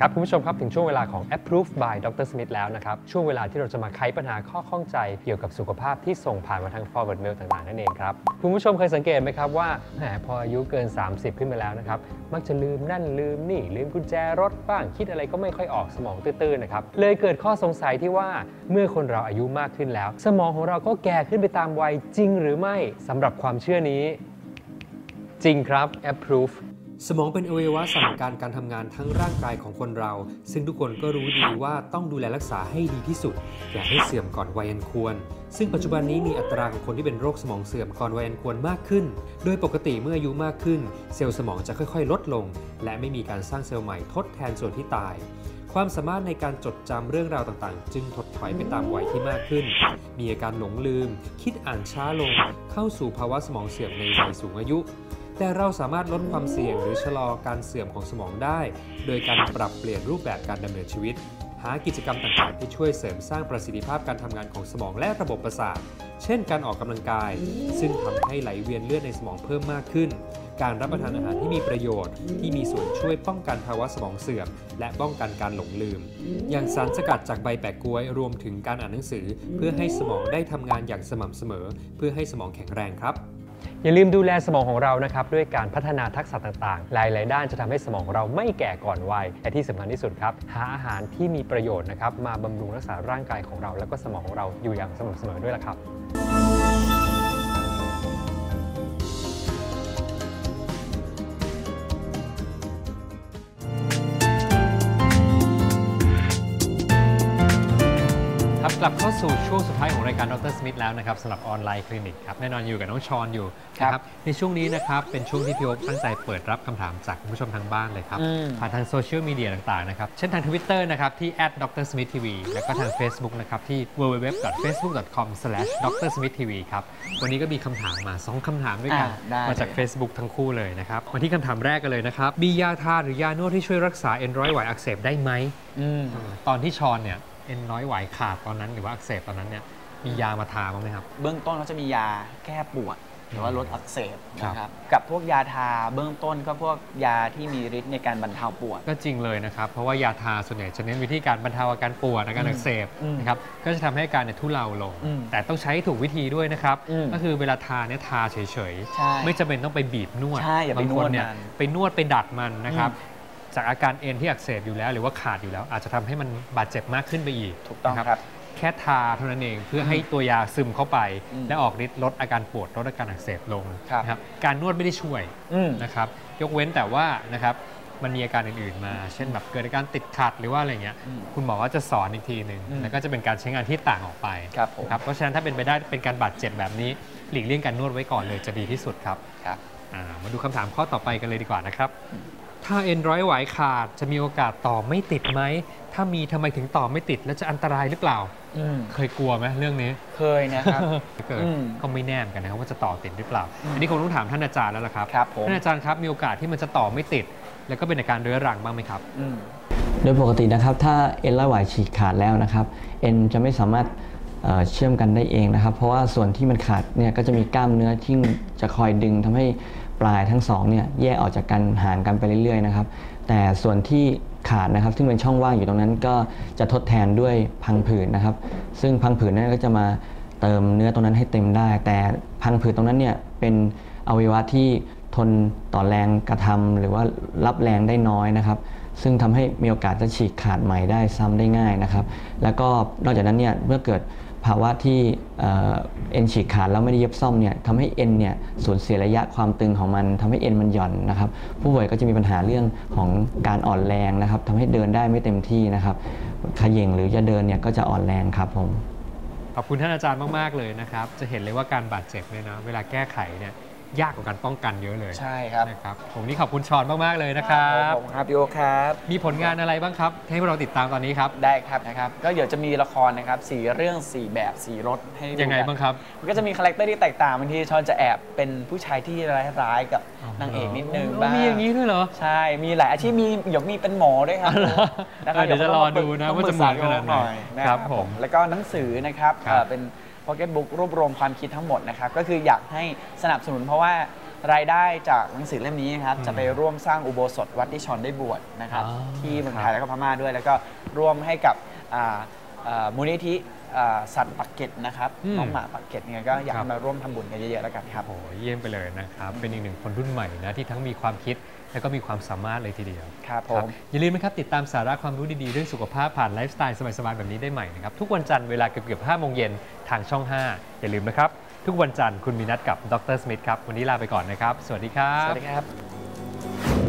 ครับคุณผู้ชมครับถึงช่วงเวลาของ Approve by Dr. Smith แล้วนะครับ ช่วงเวลาที่เราจะมาไขปัญหาข้อข้องใจเกี่ยวกับสุขภาพที่ส่งผ่านมาทาง forward mail ต่างๆ นั่นเองครับ คุณผู้ชมเคยสังเกตไหมครับว่าแหมพออายุเกิน 30 ขึ้นไปแล้วนะครับ มักจะลืมนั่นลืมนี่ ลืมกุญแจรถบ้างคิดอะไรก็ไม่ค่อยออกสมองตื้นๆนะครับเลยเกิดข้อสงสัยที่ว่าเมื่อคนเราอายุมากขึ้นแล้ว สมองของเราก็แก่ขึ้นไปตามวัยจริงหรือไม่สำหรับความเชื่อนี้ จริงครับ Approve สมองเป็นอวัยวะสั่งการการทำงานทั้งร่างกายของคนเรา ซึ่งทุกคนก็รู้ดีว่าต้องดูแลรักษาให้ดีที่สุด อย่าให้เสื่อมก่อนวัยอันควร ซึ่งปัจจุบันนี้มีอัตราของคนที่เป็นโรคสมองเสื่อมก่อนวัยอันควรมากขึ้น โดยปกติเมื่ออายุมากขึ้น เซลล์สมองจะค่อยๆ ลดลง และไม่มีการสร้างเซลล์ใหม่ทดแทนส่วนที่ตายความสามารถในการจดจำเรื่องราวต่างๆ จึงถดถอยไปตามวัยที่มากขึ้น มีอาการหลงลืม คิดอ่านช้าลง เข้าสู่ภาวะสมองเสื่อมในวัยสูงอายุ แต่เราสามารถลดความเสี่ยงหรือชะลอการเสื่อมของสมองได้ โดยการปรับเปลี่ยนรูปแบบการดำเนินชีวิต หากิจกรรมต่างๆ ที่ช่วยเสริมสร้างประสิทธิภาพการทำงานของสมองและระบบประสาท เช่น การออกกำลังกาย ซึ่งทำให้ไหลเวียนเลือดในสมองเพิ่มมากขึ้น การรับประทานอาหารที่มีประโยชน์ ที่มีส่วนช่วยป้องกันภาวะสมองเสื่อม และป้องกันการหลงลืม อย่างสารสกัดจากใบแปะกล้วยรวมถึงการอ่านหนังสือ เพื่อให้สมองได้ทำงานอย่างสม่ำเสมอ เพื่อให้สมองแข็งแรงครับ อย่าลืมดูแลสมองของเรานะครับด้วยการพัฒนาทักษะต่างๆ หลาย ๆ ด้านจะทำให้สมองเราไม่แก่ก่อนวัยและที่สำคัญที่สุดครับ หาอาหารที่มีประโยชน์นะครับมาบำรุงรักษาร่างกายของเรา แล้วก็สมองของเราอยู่อย่างสม่ำเสมอด้วยล่ะครับ ลับเข้าสู่ช่วงสุดท้ายของรายการดรสมิธแล้วนะครับสำหรับออนไลน์คลินิกครับแน่นอนอยู่กับน้องชอนอยู่ครับนะในช่วงนี้นะครับเป็นช่วงที่พี่โอ๊คตั้งใจเปิดรับคำถามจากคุณผู้ชมทางบ้านเลยครับอืมผ่านทางโซเชียลมีเดียต่างๆนะครับ เช่นทาง Twitter นะครับที่ @drsmithtv แล้วก็ทาง Facebook นะครับที่ www.facebook.com/drsmithtv ครับวันนี้ก็มีคำถามมา 2คำถามด้วยกันอ่าได้มาจาก Facebook ทั้งคู่เลยนะครับมาที่คำถามแรกกันเลยนะครับมียาทาหรือยานวดที่ช่วยรักษาเอ็นร้อยไหวอักเสบได้ไหมอืมตอนที่ชอนเนี่ย เอ็นน้อยไหวขาดตอนนั้นหรือว่าอักเสบตอนนั้นเนี่ยมียามาทาบ้างไหมครับ เบื้องต้นเขาจะมียาแก้ปวดหรือว่าลดอักเสบครับนะครับกับพวกยาทาเบื้องต้นก็พวกยาที่มีฤทธิ์ในการบรรเทาปวด ก็จริงเลยนะครับ เพราะว่ายาทาส่วนใหญ่จะเน้นวิธีการบรรเทาอาการปวดอาการอักเสบอืมนะครับก็จะทำให้อาการเนี่ยทุเลาลงอืมแต่ต้องใช้ถูกวิธีด้วยนะครับอืมก็คือเวลาทาเนี่ยทาเฉยใช่ๆไม่จำเป็นต้องไปบีบนวดใช่อย่าไปบางคนเนี่ยนวดมันไปนวดไปดัดมันนะครับอื จากอาการเอ็นที่อักเสบอยู่แล้ว หรือว่าขาดอยู่แล้ว อาจจะทำให้มันบาดเจ็บมากขึ้นไปอีกถูกต้องนะครับ แค่ทาเท่านั้นเองเพื่อให้ตัวยาซึมเข้าไปอืมและออกฤทธิ์ลดอาการปวดลดอาการอักเสบลงครับนะครับการนวดไม่ได้ช่วยอืมนะครับยกเว้นแต่ว่านะครับมันมีอาการอื่นๆมา เช่นแบบเกิดอาการติดขัดหรือว่าอะไรเงี้ยอืมคุณหมอก็จะสอนอีกทีหนึ่งอืมแล้วก็จะเป็นการใช้งานที่ต่างออกไปครับผมนะครับ เพราะฉะนั้นถ้าเป็นไปได้เป็นการบาดเจ็บแบบนี้ หลีกเลี่ยงการนวดไว้ก่อนเลยจะดีที่สุดครับครับอ่ามาดูคำถามข้อต่อไปกันเลยดีกว่านะครับ ถ้าเอ็นร้อยไหวขาดจะมีโอกาสต่อไม่ติดไหม ถ้ามีทำไมถึงต่อไม่ติดและจะอันตรายหรือเปล่า อืมเคยกลัวไหมเรื่องนี้ เคยนะครับถ้าเกิดอืมก็ไม่แน่เหมือนกันนะครับว่าจะต่อติดหรือเปล่าอันนี้คงต้องถามท่านอาจารย์แล้วล่ะครับ ครับผมท่านอาจารย์ครับมีโอกาสที่มันจะต่อไม่ติด แล้วก็เป็นอาการเรื้อรังบ้างไหมครับ อืม โดยปกตินะครับถ้าเอ็นร้อยไหวฉีกขาดแล้วนะครับเอ็นจะไม่สามารถเอ่อเชื่อมกันได้เองนะครับ เพราะว่าส่วนที่มันขาดเนี่ยก็จะมีกล้ามเนื้อที่จะคอยดึงทำให้ป ลายทั้งสองเนี่ยแยกออกจากกันห่างกันไปเรื่อยๆนะครับแต่ส่วนที่ขาดนะครับ ซึ่งเป็นช่องว่างอยู่ตรงนั้นก็จะทดแทนด้วยพังผืดนะครับ ซึ่งพังผืดนั้นก็จะมาเติมเนื้อตรงนั้นให้เต็มได้ แต่พังผืดตรงนั้นเนี่ยเป็นอวัยวะที่ทนต่อแรงกระทำหรือว่ารับแรงได้น้อยนะครับ ซึ่งทำให้มีโอกาสจะฉีกขาดใหม่ได้ซ้ำได้ง่ายนะครับ แล้วก็นอกจากนั้นเนี่ยเมื่อเกิดภาวะที่เอ็นฉีกขาดแล้วไม่ได้เย็บซ่อมเนี่ยทำให้เอ็นเนี่ยสูญเสียระยะความตึงของมันทำให้เอ็นมันหย่อนนะครับ ผู้ป่วยก็จะมีปัญหาเรื่องของการอ่อนแรงนะครับทำให้เดินได้ไม่เต็มที่นะครับขย่งหรือจะเดินเนี่ยก็จะอ่อนแรงครับผมขอบคุณท่านอาจารย์มาก ๆ เลยนะครับ จะเห็นเลยว่าการบาดเจ็บเนี่ยนะเวลาแก้ไขเนี่ย ยากกว่าการป้องกันเยอะเลยใช่ครับนะครับผมนี่ขอบคุณชอนมากๆเลยนะครับผมครับพี่โอคครับ มีผลงานอะไรบ้างครับ ให้พวกเราติดตามตอนนี้ครับได้ครับนะครับก็เดี๋ยวจะมีละครนะครับสีเรื่องสีแบบสีรสให้ดูยังไงกันบ้างครับมันก็จะมีคาแรคเตอร์ที่แตกต่างบางทีชอนจะแอบเป็นผู้ชายที่ร้ายๆกับนางเอกนิดนึงบ้างมีอย่างนี้ด้วยเหรอใช่มีหลายอาชีพมีเดี๋ยวมีเป็นหมอด้วยครับอ๋อเหรอนะครับเดี๋ยวจะรอดูนะต้องว่าจะเหมือนขนาดไหนปรึกษอยนะครับผมแล้วก็หนังสือนะครับครับเอ่อเป็น พ็อกเก็ตบุ๊กรวบรวมความคิดทั้งหมดนะครับ ก็คืออยากให้สนับสนุนเพราะว่ารายได้จากหนังสือเล่มนี้นะครับอืมจะไปร่วมสร้างอุโบสถวัดที่ชอนได้บวชนะครับอ๋อที่เมืองครับไทยแล้วก็พม่าด้วย แล้วก็ร่วมให้กับอ่าอ่ามูลนิธิอ่าสัตว์ปักเกร็ดนะครับอืมน้องหมาปักเกร็ดเนี่ยก็อยากครับให้มาร่วมทำบุญกันเยอะๆแล้วกันครับโอ้โหเยี่ยมไปเลยนะครับ เป็นอีกหนึ่งคนรุ่นใหม่นะที่ทั้งมีความคิด และก็มีความสามารถเลยทีเดียวครับผมอย่าลืมนะครับติดตามสาระความรู้ดีๆ เรื่องสุขภาพผ่านไลฟ์สไตล์สบายๆแบบนี้ได้ใหม่นะครับทุกวันจันทร์เวลาเกือบๆ5โมงเย็นทางช่อง 5 อย่าลืมนะครับ ทุกวันจันทร์คุณมีนัดกับดรสมิธครับวันนี้ลาไปก่อนนะครับ สวัสดีครับ สวัสดีครับ